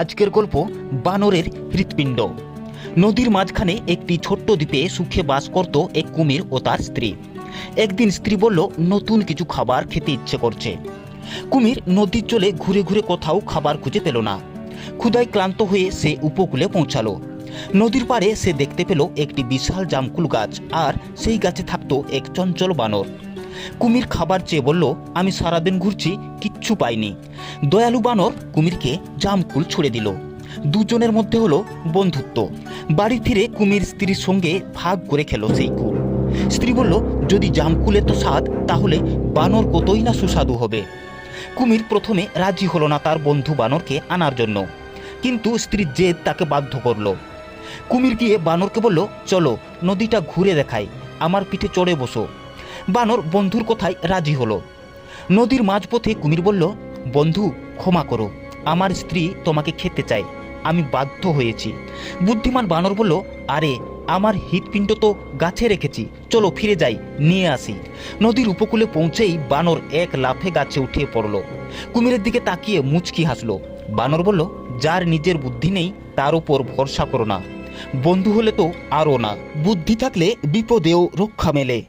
আজকের গল্প বানরের হৃৎপিণ্ড। নদীর মাঝখানে একটি ছোট্ট দ্বীপে সুখে বাস করত এক কুমির ও তার স্ত্রী। একদিন স্ত্রী বলল, নতুন কিছু খাবার খেতে ইচ্ছে করছে। কুমির নদীর চলে ঘুরে ঘুরে কোথাও খাবার খুঁজে পেল না। ক্ষুদায় ক্লান্ত হয়ে সে উপকূলে পৌঁছালো। নদীর পাড়ে সে দেখতে পেল একটি বিশাল জামকুল গাছ, আর সেই গাছে থাকত এক চঞ্চল বানর। কুমির খাবার চেয়ে বলল, আমি সারাদিন ঘুরছি, কিচ্ছু পাইনি। দয়ালু বানর কুমিরকে জামকুল ছুড়ে দিল। দুজনের মধ্যে হলো বন্ধুত্ব। বাড়ি ফিরে কুমির স্ত্রীর সঙ্গে ভাগ করে খেলো সেই কুল। স্ত্রী বলল, যদি জামকুলে তো স্বাদ, তাহলে বানর কতই না সুস্বাদু হবে? কুমির প্রথমে রাজি হলো না তার বন্ধু বানরকে আনার জন্য। কিন্তু স্ত্রীর জেদ তাকে বাধ্য করল। কুমির গিয়ে বানরকে বলল, চলো, নদীটা ঘুরে দেখাই। আমার পিঠে চড়ে বসো। বানর বন্ধুর কথায় রাজি হলো। নদীর মাঝপথে কুমির বলল বন্ধু, ক্ষমা করো। আমার স্ত্রী তোমাকে খেতে চায়। আমি বাধ্য হয়েছি। বুদ্ধিমান বানর বলল, আরে, আমার হৃৎপিণ্ড তো গাছে রেখেছি। চলো ফিরে যাই, নিয়ে আসি। নদীর উপকূলে পৌঁছেই বানর এক লাফে গাছে উঠে পড়ল। কুমিরের দিকে তাকিয়ে মুচকি হাসলো। বানর বলল, যার নিজের বুদ্ধি নেই, তার উপর ভরসা করো না। বন্ধু হলে তো আরও না। বুদ্ধি থাকলে বিপদেও রক্ষা মেলে।